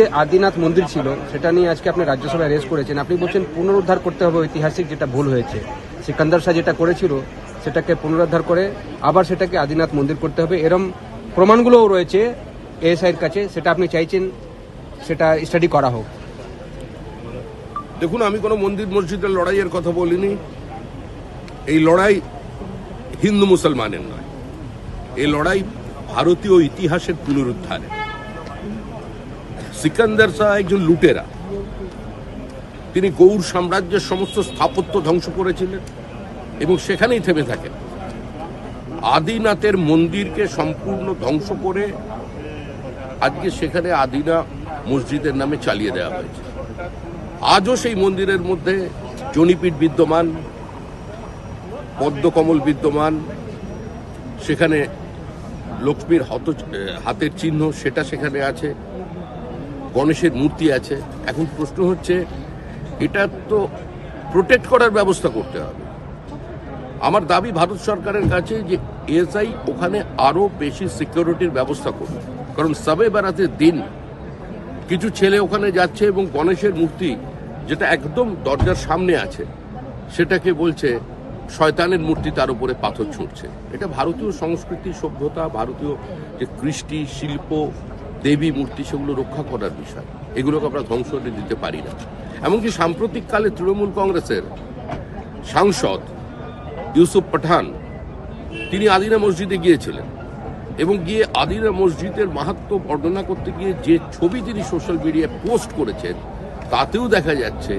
যে আদিনাথ মন্দির ছিল, সেটা নিয়ে আজকে আপনি রাজ্যসভায় রেস করেছেন। আপনি বলছেন পুনরুদ্ধার করতে হবে ঐতিহাসিক যেটা ভুল হয়েছে। সিকান্দার শাহ যেটা করেছিল, সেটাকে পুনরুদ্ধার করে আবার সেটাকে আদিনাথ মন্দির করতে হবে। এরম প্রমাণগুলোও রয়েছে এএসআইয়ের কাছে, সেটা আপনি চাইছেন, সেটা স্টাডি করা হোক। দেখুন, আমি কোনো মন্দির মসজিদের লড়াইয়ের কথা বলিনি। এই লড়াই হিন্দু মুসলমানের নয়। এই লড়াই ভারতীয় ইতিহাসের পুনরুদ্ধারে সিকান্দার শাহ একজন লুটেরা। তিনি গৌড় সাম্রাজ্যের সমস্ত স্থাপত্য ধ্বংস করেছিলেন এবং সেখানেই থেমে থাকেন। আদিনাথের মন্দিরকে সম্পূর্ণ ধ্বংস করে আজকে সেখানে আদিনা মসজিদের নামে চালিয়ে দেওয়া হয়েছে। আজও সেই মন্দিরের মধ্যে জনিপীঠ বিদ্যমান, পদ্মকমল বিদ্যমান, সেখানে লক্ষ্মীর হত হাতের চিহ্ন, সেটা সেখানে আছে। গণেশের মূর্তি আছে। এখন প্রশ্ন হচ্ছে, এটা তো প্রোটেক্ট করার ব্যবস্থা করতে হবে। আমার দাবি ভারত সরকারের কাছে যে এসআই ওখানে আরও বেশি সিকিউরিটির ব্যবস্থা করবে। কারণ সবে বেড়াতে দিন কিছু ছেলে ওখানে যাচ্ছে এবং গণেশের মূর্তি যেটা একদম দরজার সামনে আছে, সেটাকে বলছে, শয়তানের মূর্তি তার উপরে পাথর ছুঁড়ছে। এটা ভারতীয় সংস্কৃতি সভ্যতা, ভারতীয় যে কৃষ্টি, শিল্প দেবী মূর্তি সেগুলো রক্ষা করার বিষয়। এগুলোকে আমরা ধ্বংস দিতে পারি না। এমনকি সাম্প্রতিক কালে তৃণমূল কংগ্রেসের সাংসদ ইউসুফ পাঠান, তিনি আদিনা মসজিদে গিয়েছিলেন এবং গিয়ে আদিনা মসজিদের মাহাত্ম বর্ণনা করতে গিয়ে যে ছবি তিনি সোশ্যাল মিডিয়ায় পোস্ট করেছেন, তাতেও দেখা যাচ্ছে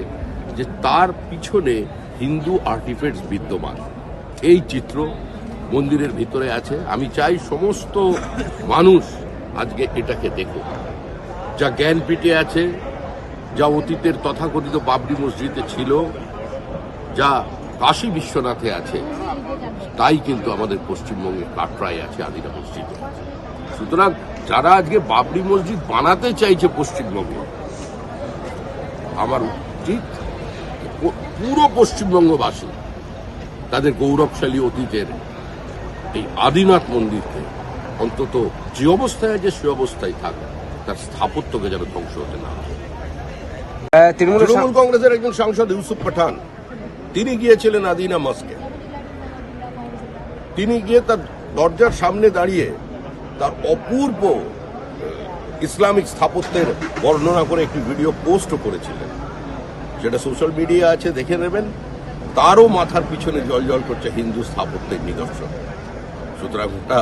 যে তার পিছনে হিন্দু আর্টিফেক্টস বিদ্যমান। এই চিত্র মন্দিরের ভিতরে আছে। আমি চাই সমস্ত মানুষ আজকে এটাকে দেখো। যা জ্ঞান জ্ঞানপীঠে আছে, যা অতীতের তথাকথিত বাবরি মসজিদে ছিল, যা কাশী বিশ্বনাথে আছে, তাই কিন্তু আমাদের পশ্চিমবঙ্গে কাটরায় আছে আদিনা মসজিদে সুতরাং যারা আজকে বাবরি মসজিদ বানাতে চাইছে পশ্চিমবঙ্গে, আমার উচিত পুরো পশ্চিমবঙ্গবাসী, তাদের গৌরবশালী অতীতের এই আদিনাথ মন্দিরকে অন্তত যে অবস্থায় আছে সে অবস্থায় থাক তার স্থাপত্যকে যেন ধ্বংস হতে না তৃণমূল কংগ্রেসের একজন সাংসদ ইউসুফ পাঠান তিনি গিয়েছিলেন আদিনা মস্কে। তিনি গিয়ে তার দরজার সামনে দাঁড়িয়ে তার অপূর্ব ইসলামিক স্থাপত্যের বর্ণনা করে একটি ভিডিও পোস্টও করেছিলেন। সেটা সোশ্যাল মিডিয়া আছে দেখে নেবেন। তারও মাথার পিছনে জল জল করছে হিন্দু স্থাপত্যের নিদর্শন। সুতরাং ওটা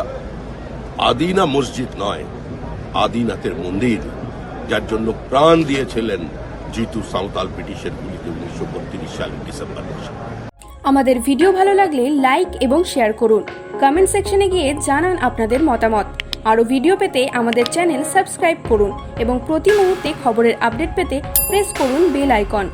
আদিনা মসজিদ নয় আদিনাথের মন্দির, যার জন্য প্রাণ দিয়েছিলেন জিতু সাঁওতাল ব্রিটিশের গুলিতে উনিশশো বত্রিশ সালের ডিসেম্বর মাসে। আমাদের ভিডিও ভালো লাগলে লাইক এবং শেয়ার করুন। কমেন্ট সেকশনে গিয়ে জানান আপনাদের মতামত। আরও ভিডিও পেতে আমাদের চ্যানেল সাবস্ক্রাইব করুন এবং প্রতি মুহূর্তে খবরের আপডেট পেতে প্রেস করুন বেল আইকন।